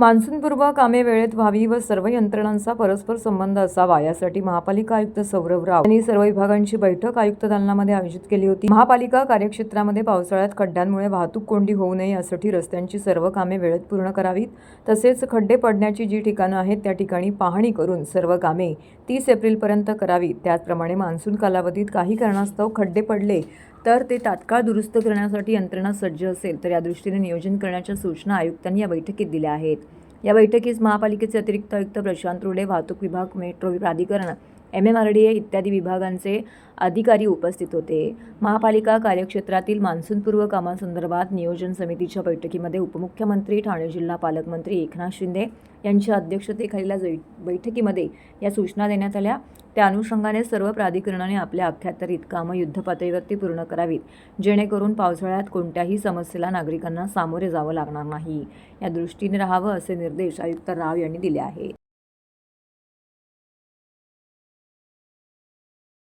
मान्सूनपूर्व कामे वेळेत व्हावी व सर्व यंत्रणांचा परस्पर संबंध असावा यासाठी महापालिका आयुक्त सौरभ राव यांनी सर्व विभागांची बैठक आयुक्त दालनामध्ये आयोजित केली होती. महापालिका कार्यक्षेत्रामध्ये पावसाळ्यात खड्ड्यांमुळे वाहतूक कोंडी होऊ नये यासाठी रस्त्यांची सर्व कामे वेळेत पूर्ण करावीत. तसेच खड्डे पडण्याची जी ठिकाणं आहेत त्या ठिकाणी पाहणी करून सर्व कामे तीस एप्रिलपर्यंत करावीत त्याचप्रमाणे मान्सून कालावधीत काही कारणास्तव खड्डे पडले तर ते तात्काळ दुरुस्त करण्यासाठी यंत्रणा सज्ज असेल तर या दृष्टीने नियोजन करण्याच्या सूचना आयुक्तांनी या बैठकीत दिल्या आहेत. या बैठकीस महापालिकेचे अतिरिक्त आयुक्त प्रशांत रुडे वाहतूक विभाग मेट्रो प्राधिकरण M M R D A इत्यादी विभागांचे अधिकारी उपस्थित होते. महापालिका कार्यक्षेत्रातील मान्सूनपूर्व कामांसंदर्भात नियोजन समितीच्या बैठकीमध्ये उपमुख्यमंत्री ठाणे जिल्हा पालकमंत्री एकनाथ शिंदे यांच्या अध्यक्षतेखालील जै- बैठकीमध्ये या सूचना देण्यात आल्या. त्या अनुषंगाने सर्व प्राधिकरणाने आपल्या अखत्यारीत कामं युद्धपातळीवरती पूर्ण करावीत जेणेकरून पावसाळ्यात कोणत्याही समस्येला नागरिकांना सामोरे जावं लागणार नाही. या दृष्टीने राहावं असे निर्देश आयुक्त राव यांनी दिले आहेत.